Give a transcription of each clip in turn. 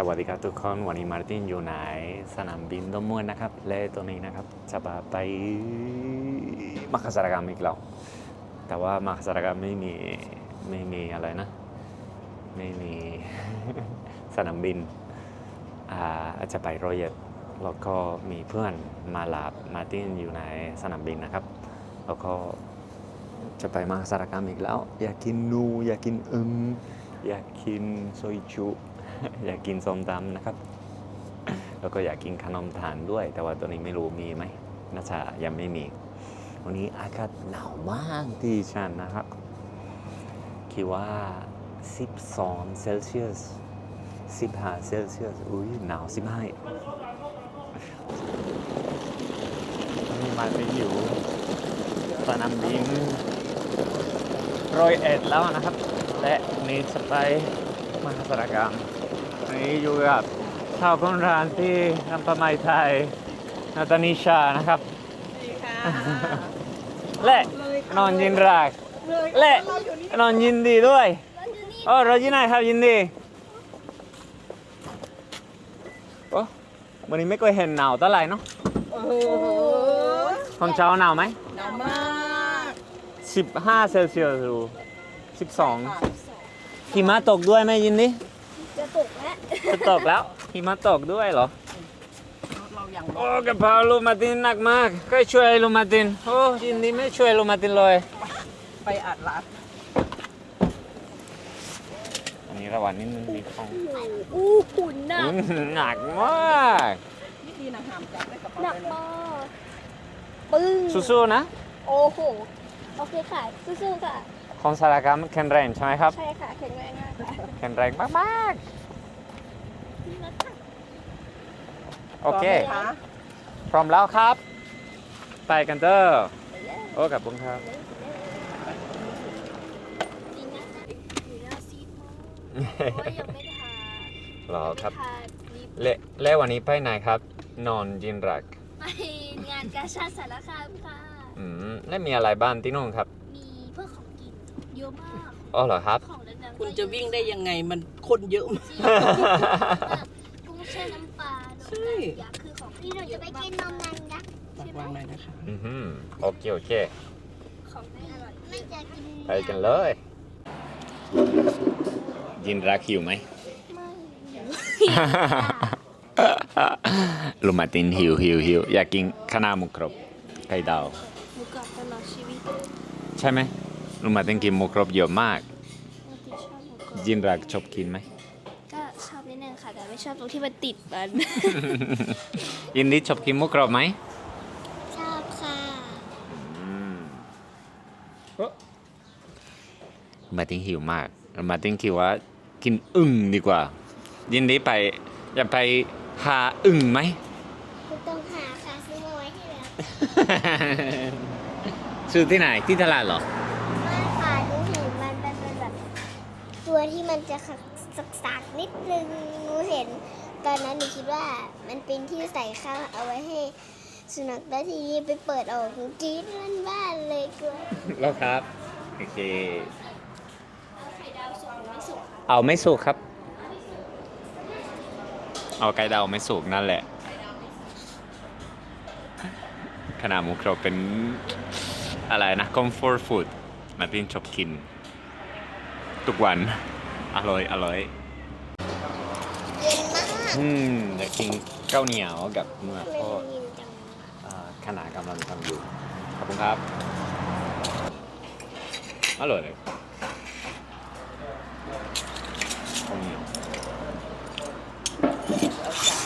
สวัสดีครับทุกคนวันนี้มาร์ตินอยู่ไหนสนามบินดอนเมืองนะครับและตัวนี้นะครับ จะพาไปมักสารกรรมอีกแล้วแต่ว่ามักสารกรรมไม่มีไม่มีอะไรนะ ไม่มีสนามบินอ่าจจะไปโรอยเอ็ดแล้วก็มีเพื่อนมาลาบมาร์ตินอยู่ในสนามบินนะครับ แล้วก็จะไปมักสารกรรมอีกแล้ว อยากกินนูอยากกินอึงอยากกินโซยจุ อยากกินส้มตำนะครับ แล้วก็อยากกินขนมทานด้วย แต่ว่าตัวนี้ไม่รู้มีไหมน่าจะยังไม่มี วันนี้อากาศหนาวมากที่ชันนะครับ คิดว่า 12 เซลเซียส 15 เซลเซียส อุ้ยหนาว15นี่มาไปอยู่สนามบินร้อยเอ็ดแล้วนะครับ และนี่จะไปมหาสารคาม นี่อยู่กับชาวคนร้านที่นำปลาไม้ไทยนาตานิชานะครับและนอนยินรักและนอนยินดีด้วยโอ้เรายินดีครับยินดีโอ้วันนี้ไม่เคยเห็นหนาวเท่าไหร่เนาะโอ้โหตอนเช้าหนาวไหมหนาวมาก15เซลเซียสดู12หิมะตกด้วยไหมยินดีจะตกแล้ว จะตกแล้วหิมะตกด้วยเหรอ เราอย่างโอ้กระเพราลูมาตินหนักมาก ก็ช่วยลูมาติน โอ้ยินดีไม่ช่วยลูมาตินเลย ไปอัดรัดอันนี้ระหว่างนี้มันมีของอู้หุ่นหนักอื้อหือหนักมากวิธีนะหามจับได้กับหนักเลยมากปึ้งสู้ๆนะ โอ้โห โอเคค่ะ สู้ๆค่ะ ของสารกรรมแข็งแรงใช่ไหมครับ ใช่ค่ะแข็งแรงมากค่ะ แข็งแรงมากนี่นะค่ะๆ โอเค พร้มไหมะพร้อมแล้วครับ ไปกันเด้อโอ้กับคุณครับจริงนะหนูน่าซีดมากเพราะว่ายังไม่ได้ทาหรอครับไม่ได้ทาลิปเละและวันนี้ไปไหนครับ นอนยินรัก ไปงานกาชาดสารคามค่ะ อืมและมีอะไรบ้างที่นู่นครับ มีเพื่อของกินเยอะมาก อ๋อเหรอครับ ของดังๆ คุณจะวิ่งได้ยังไงมันคนเยอะมากจริงกุ้งแช่น้ำปลาโดใช่นยักษ์คือของที่เราจะไปกินนมนันยักษ์ฝากวางหน่อยนะคะอือหือโอเค โอเค ของไม่อร่อยไม่จะกินไปกันเลย ยินรักหิวไหมไม่ลูมาตินหิวหิวหิวอยากกินข้าวหน้าหมูกรอบไข่ดาว หมูกรอบตลอดชีวิตใช่ไหมลูมาตินกินหมูกรอบเยอะมากปกติชอบหมูกรอบ ยินรักชอบกินไหม ก็ชอบนิดนึงค่ะ แต่ไม่ชอบตรงที่มันติดมัน ยินดีชอบกินหมูกรอบไหมชอบค่ะลูมาตินหิวมากลูมาตินคิดว่ากินอึ่งดีกว่า ยินดีไปอยากไปหาอึ่งไหม คุณต้องหาค่ะซื้อมาไว้ให้แล้ว ซื้อที่ไหนที่ตลาดเหรอ ไม่ค่ะหนูเห็นมันเป็นแบบ ตัวที่มันจะขักสักๆนิดนึงหนูเห็น ตอนนั้นหนูคิดว่ามันเป็นที่ใส่ข้าวเอาไว้ให้สุนัขแล้วทีนี้ไปเปิดออกหนูกรี๊ดลั่นบ้านเลยกลัวแล้วครับ โอเคเอาไข่ดาวสุกหรือไม่สุกเอาไม่สุกครับ เอาไก่ดาวไม่สุกนั่นแหละ ขนาดหมูกรอบเป็นอะไรนะ comfort food มาตินชอบกิน ทุกวัน อร่อย อร่อย เย็นมากอืมอยากกินข้าวเหนียวกับเนื้อไม่ทอดเย็นจังอ่าขนาดกำลังทำอยู่ ขอบคุณครับ อร่อยเลยข้าวเหนียวอื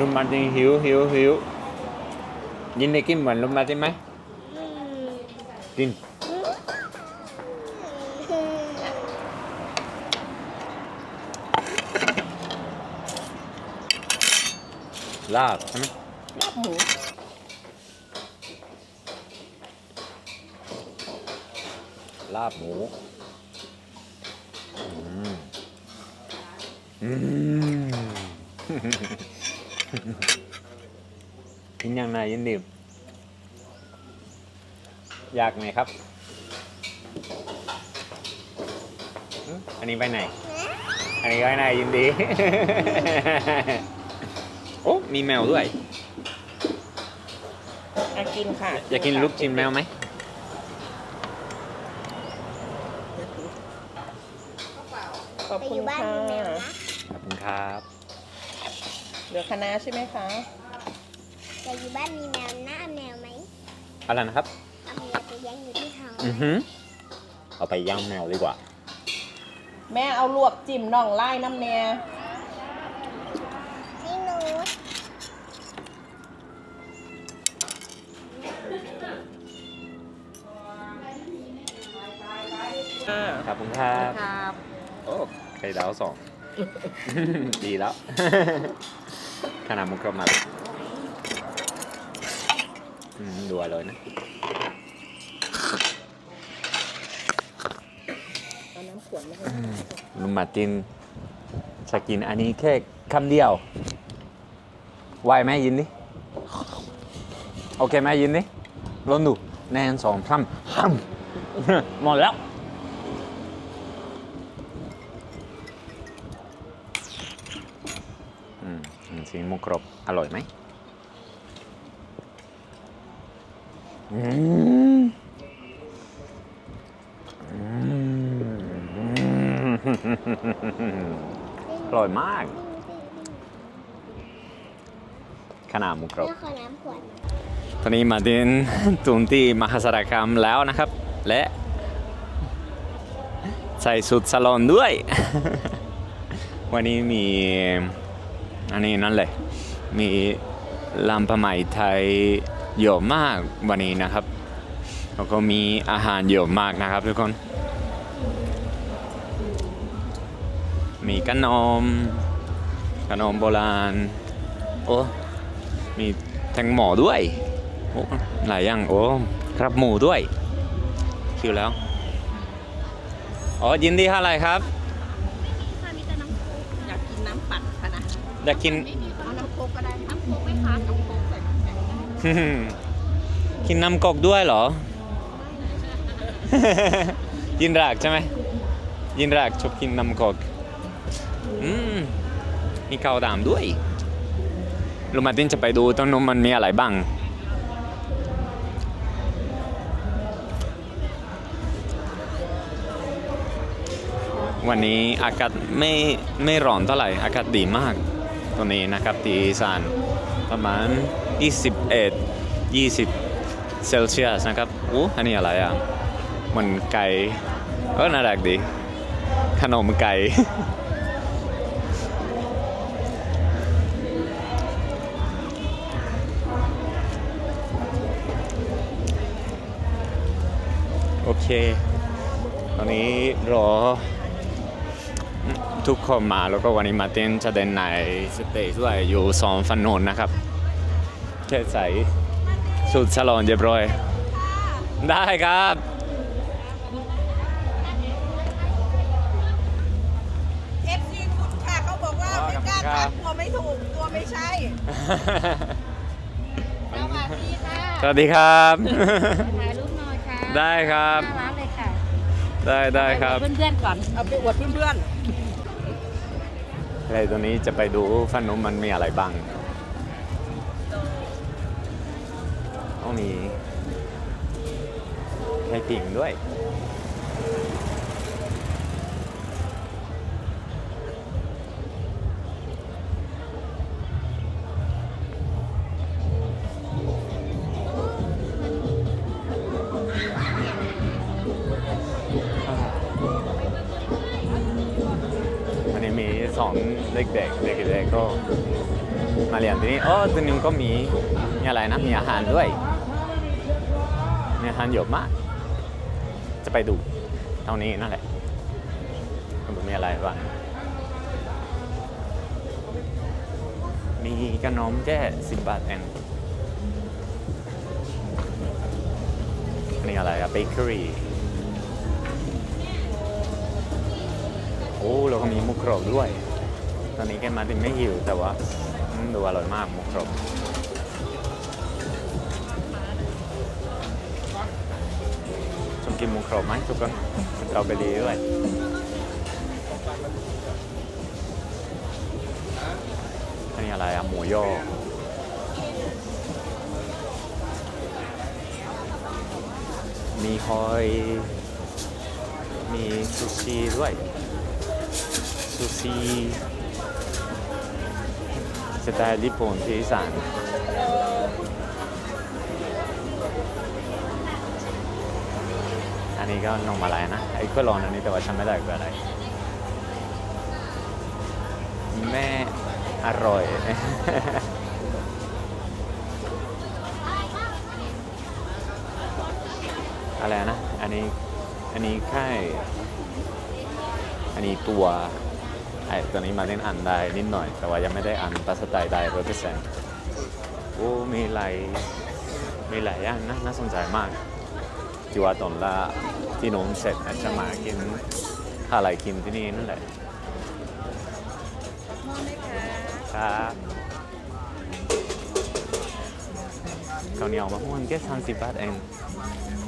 ลุงมาตินหิวหิวหิวยินได้กินเหมือนลุงมาตินไหมกินลาบใช่ไหมลาบหมูลาบหมูอืมอืม กินยังไงยินดีอยากไหมครับอืมอันนี้ไปไหน อันนี้ไปไหนยินดี โอ้ มีแมวด้วย อยากกินค่ะอยากกินลูกชิ้นแมวไหม ขอบไปคุอณยู่บ้านค่ะ มีแมวนะ ขอบคุณครับ เหลือคณะใช่ไหมคะแต่อยู่บ้านมีแมวหน้าแมวไหมอะไรนะครับ เอาแมวไปเลี้ยงอยู่ที่ห้องอือหือเอาไปย่างแมวดีกว่า แม่เอาลวกจิ้มน่องไล่น้ำแน่ให้หนูขอบคุณครับ ครับ โอ้ไข่ดาวสอง ดีแล้ว ขนาดมุกกระมัดอืมดูอร่อยนะเอาน้ำขวดมาให้ลุงมาร์ตินจะกินอันนี้แค่คำเดียวไหวไหมยินดิโอเคไหมยินดิลองดูแนนสองพร่ำห้ำหมดแล้ว สีมุกรบอร่อยไหมอืมอืมอร่อยมาก ขนาดมุกรบแล้วขอน้ำขวดตอนนี้มาถึงตุนที่มหาสารคามแล้วนะครับ และใส่สุดสลอนด้วย วันนี้มี อันนี้นั่นเลย มีลำผ้าไหมไทยเยอะมากวันนี้นะครับ แล้วก็มีอาหารเยอะมากนะครับทุกคน มีขนมขนมโบราณ โอ้ มีแตงหมอด้วยโอ้หลายอย่าง โอ้ครับหมูด้วย คิวแล้ว อ๋อยินดีเท่าไรครับ อยากกินน้ำปั่นค่ะนะ อยากกินเอาน้ำโคกก็ได้น้ำโคกไม่ค้าน้ำโคกใส่น้ำแข็งได้กินน้ำกอกด้วยเหรอ ยินรากใช่ไหมยินรากชอบกินน้ำกอกอืมมีข้าวดามด้วยลุงมาร์ตินจะไปดูต้นนมมันมีอะไรบ้างวันนี้อากาศไม่ไม่ร้อนเท่าไหร่ อากาศดีมาก ตัวนี้นะครับที่อีสานประมาณ 21 20 เซลเซียสนะครับอู้อันนี้อะไรอะ มันไก่เออน่ารักดี ขนมไก่โอเค ตอนนี้รอ ทุกคนมาแล้วก็วันนี้มาเต้นจะเดินในสเตจด้วยอยู่สองฟันโนนนะครับแค่ใส่สุดสลอนเรียบร้อย ได้ครับเอฟซีคุณค่ะเขาบอกว่าอ๋อไม่กล้าครับทักตัวไม่ถูกตัวไม่ใช่สวัสดีค่ะสวัสดีครับถ่ายรูปหน่อยค่ะได้ครับหน้าร้านเลยค่ะได้ได้ครับเพื่อนๆก่อนเอาไปอวดเพื่อนอะไรตัวนี้จะไปดูฟันนุมมันมีอะไรบ้างต้องมีไข่ปิ่งด้วย เด็กๆ เด็กๆก็มาเรียนที่นี่อ๋อตัวนึงก็มีมีอะไรนะ มีอาหารด้วย มีอาหารเยอะมาก จะไปดูเท่านี้นั่นแหละมันมีอะไรบ้างมีขนมแค่สิบบาทเองนนี้อะไรอะเบเกอรี่โอ้แล้วก็มีมุกกรอบด้วย ตอนนี้แกมาถึงไม่หิวแต่ว่าดูอร่อยมากหมุกกรอบชมกินหมุกกรอบไหมทุกคนเราไปรีด้วยอันนี้อะไรอะหมูย่อมีหอย มีซูชิด้วยซูชิ สไตล์ญี่ปุ่นที่อีสานอันนี้ก็นมอะไรนะไอ้ก็ลองอันนี้แต่ว่าฉันไม่ได้คืออะไร แม่อร่อยอะไรนะ อันนี้ อันนี้ค่อันนี้ตัว ไอ้ตัวนี้มาเล่นอ่านได้นิดหน่อย แต่ว่ายังไม่ได้อ่านภาษาไทยได้ร้อยเปอร์เซ็นต์โอ้มีหลายมีหลายอย่างนะน่าสนใจมากที่ว่าตอนละที่นมเสร็จอาจจะมากินหาอะไรกินที่นี่นั่นแหละมองไหมคะครับข้าวเหนียวมะม่วงแค่สามสิบบาทเอง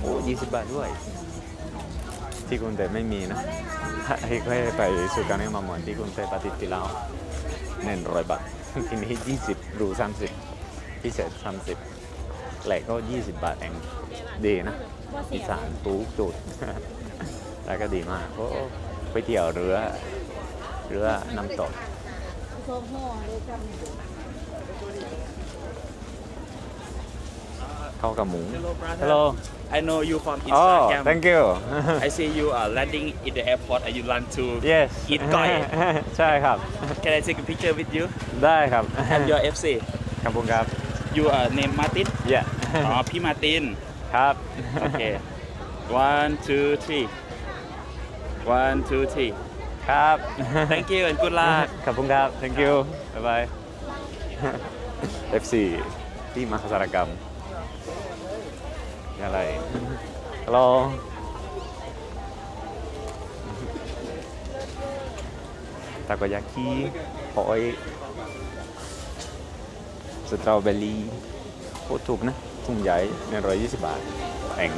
โอ้ยี่สิบบาทด้วย ที่กรุงเทพไม่มีนะให้เคยไปสู่การเลี้ยงมะม่วงที่กรุงเทพปฏิทินแล้วเน้นร้อยบาททีนี่ยี่สิบรูสามสิบพิเศษสามสิบแหลกก็ยี่สิบบาทเองดีนะอีสานตูกจุด แล้วก็ดีมากโอ้ไปเที่ยวเรือ เรือน้ำตก โซโม่เลยจำ เข้ากับหมู Hello, brother. Hello. I know you from Oh, Instagram. thank you. I see you are landing in the airport and you land to yes. eat ก้อยใช่ครับ Can I take a picture with you? ได้ครับ And your FC. ขอบคุณครับ You are named Martin? yeah อ๋อพี่มาร์ติน ครับ โอเค one two three one two three ครับ Thank you and good luck ขอบคุณครับ thank you บ๊ายบาย FC ที่มหาสารกรรมนี่ อะไร Hello ตากยากิหอยสตรอเบอรี่โคตรถูกนะถุงใหญ่ในร้อยยี่สิบบาทเอง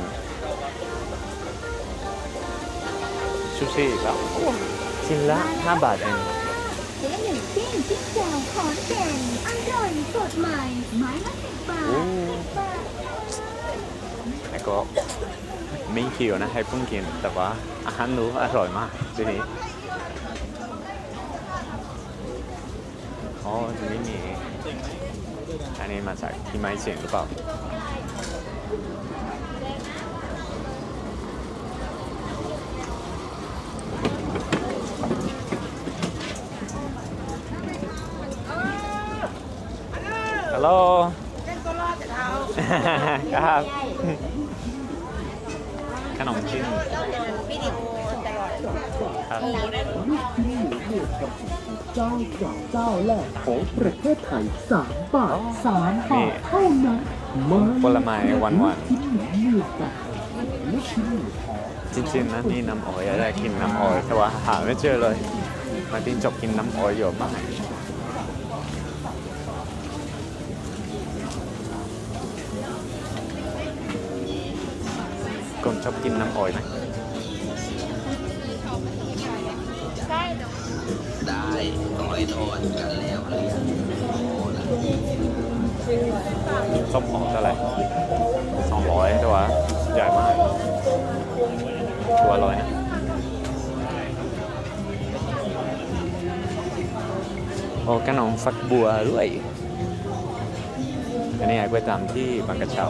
ชูชีครับชิ้นละ5บาทเองเจ๊หนึ่งปิ้งจิ๊กแจ่วขอนแก่นอร่อยสดใหม่ไม้ละสิบบาทโอ้บาท แล้วก็ไม่คิวนะให้เพิ่งกิน แต่ว่าอาหารหนูอร่อยมากที่นี้อ๋อที่นี่มีอันนี้มาจากที่ไม้เสียงหรือเปล่าฮัลโหลครับข นมจีนครับเจ้าเก่าเจ้าแรกของประเทศไทยสามบาทสามนี่บาทเท่านั้นมาผลไม้หวานชิ้นหนึ่งเนื้อตับและชิ้นหนึ่งหอมจริงๆนะนี่น้ำอ้อยอะไรกินน้ำอ้อยแต่ว่าหาไม่เจอเลย มาตินจบกินน้ำอ้อยเยอะมาก ชอบกินน้ำอ้อยไหมส้มหอมเท่าไหร่สองร้อยแต่ว่ใหญ่มาก ตัวร่อยนะโอ้ขนมฟักบัวด้วยอันนี้ไอ้กล้วยตามที่บางกระเช้า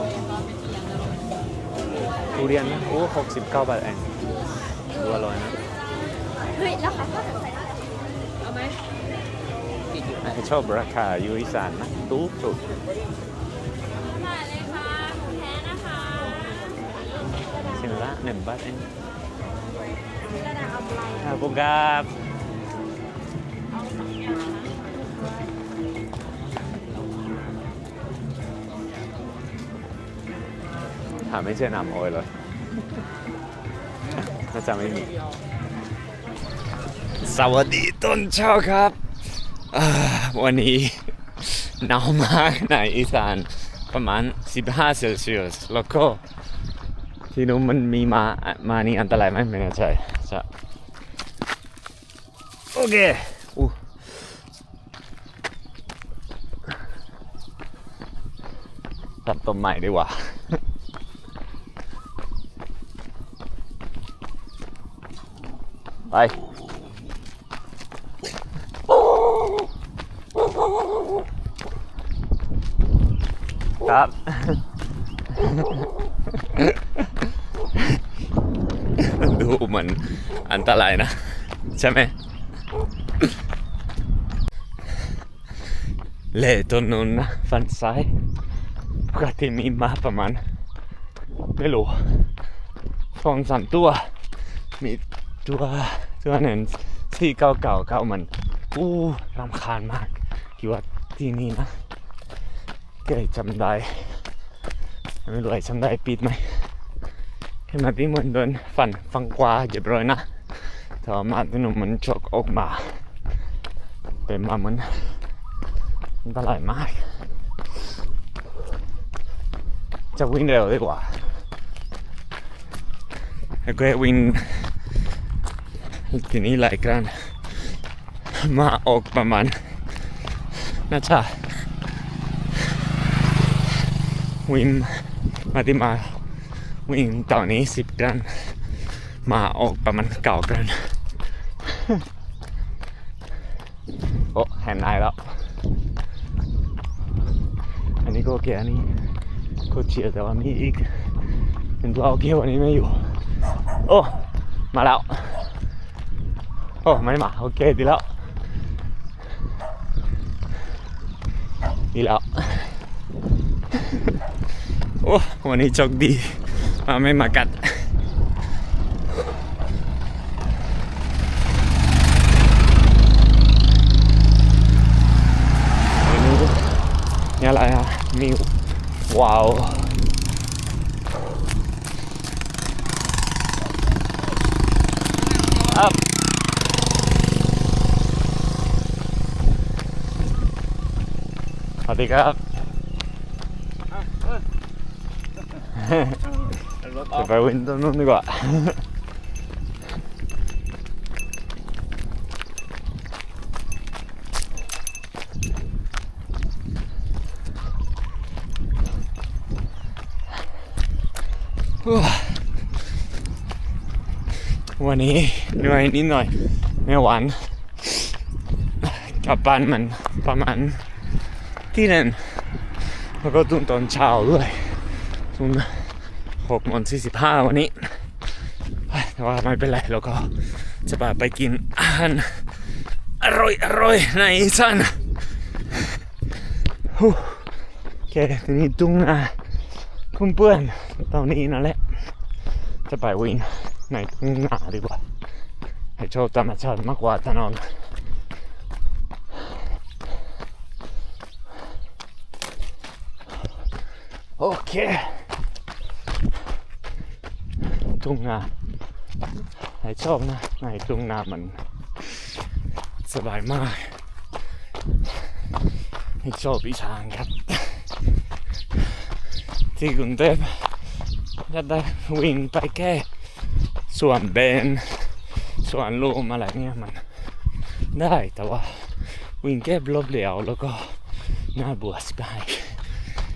ทุเรียนนะโอ้หกสิบเก้าบาทเองดูอร่อยนะเฮ้ยแล้วค่ะเอาไหมไอ้ชอบราคาอยูอีสานนะตู้สุดมาเลยค่ะแท้นะคะชิ้นละหนึ่งบาทเองขอบคุณครับ หาไม่เจอน้ำโอยเลยน่าจะไม่มี สวัสดีต้นเช้าครับ วันนี้หนาวมากในอีสานประมาณ 15 เซลเซียส แล้วก็ที่นู้นมันมีมา มานี่อันตรายไหมไม่แน่ใจจะโอเคอู้ตัดต้นใหม่ดีกว่า ไปครับดูเหมือนอันตรายนะ ใช่ไหมเล่ตัวนู้นนะฟันซ้ายปกติมีมาประมาณ ไม่รู้สองสามตัว มีตัว ตัวหนึ่งที่เก่าเก่าเก่ามันอู้รำคาญมากคิดว่าที่นี่นะแกจำได้ไม่รู้ไอ้จำได้ปิดไหมแค่มาที่เหมือนเดินฝันฟังกว่าเรียบร้อยนะแต่ว่ามาที่นู่นมันชกออกมาเป็นมาเหมือนอันตรายมาก จะวิ่งเร็วดีกว่าแล้วก็วิ่ง ทีนี้หลายครั้งมาออกประมาณน่าจะวิ่งมาที่มาวิ่งตอนนี้สิบครั้งมาออกประมาณเก่าครั้งโอ้แฮนไลน์แล้วอันนี้ก็โอเคอันนี้ก็เชียร์แต่ว่ามีอีกเป็นตัวโอเควันนี้ไม่อยู่ โอ้ มาแล้ว โอ้ไม่มาโอเคดีแล้วดีแล้วโอ้วันนี้โชคดีมาไม่มากัดนี่อะไรอะมีว้าว สวัสดีครับจะไปวินตรงนู้นดีกว่าวันนี้เหนื่อยนิดหน่อยไม่หวานกลับบ้านมันประมาณ ที่นั่นแล้วก็ตื่นตอนเช้าด้วยตื่นหกโมงสี่สิบห้าวันนี้แต่ว่าไม่เป็นไรเราก็จะไปกินอาหารอร่อยอร่อยในอีสานโอเคทีนี้ตุ้งนาคุณเพื่อนๆตอนนี้นั่นแหละ จะไปวิ่งในทุ่งนาดีกว่าให้ชอบธรรมชาติมากกว่าถนนโอเคทุ่งนาให้ชอบนะในทุ่งนามัน สบายมากให้ชอบอีสานครับ ที่กรุงเทพจะได้วิ่งไปแค่ส่วนเบนส่วนลูมอะไรเนี่ยมันได้แต่ว่าวิ่งแค่รอบเดียวแล้วก็น่าเบื่อสบายในอีสานให้วิ่งหลายกิโลไม่เบื่อเท่าไหร่โอเคนะครับแค่นี้นะนี่มาติ้งกำลังวิ่งต่อเลยตอนนี้มาร์ตินกลับาแล้ววิ่งป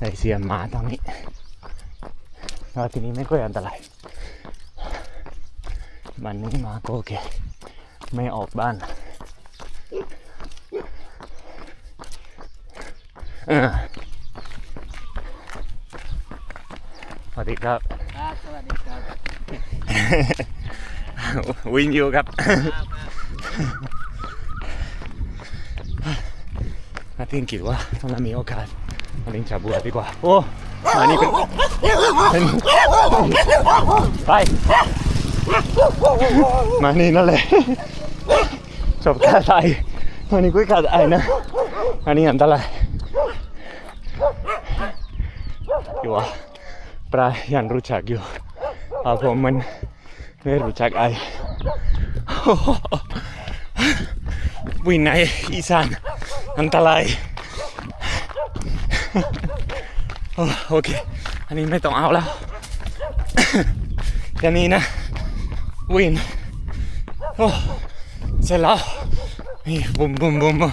ได้เสียนมาตอนนี้แล้วทีนี้ไม่ค่อยอันตรายมันนี้มาก็โอเค ไม่ออกบ้านสวัสดีครับ สวัสดีครับ วินอยู่ครับนาทิ้งกิดว่าถ้ามีโอกาส มาตินจะบวดีกว่า โอ้มานี่เป็นไป มานี่นั่นแหละจบการไทยมานี่กุ้ยขาดไอ้นะ อันนี้อันตรายอยู่อะปลายันรู้จักอยู่อ่าผมมันไม่รู้จักไอ้วินในอีสานอันตราย โอเค อันนี้ไม่ต้องเอาแล้วแค่นี้นะวินโอ้เสร็จแล้วนี่บุมบุมบุมบุม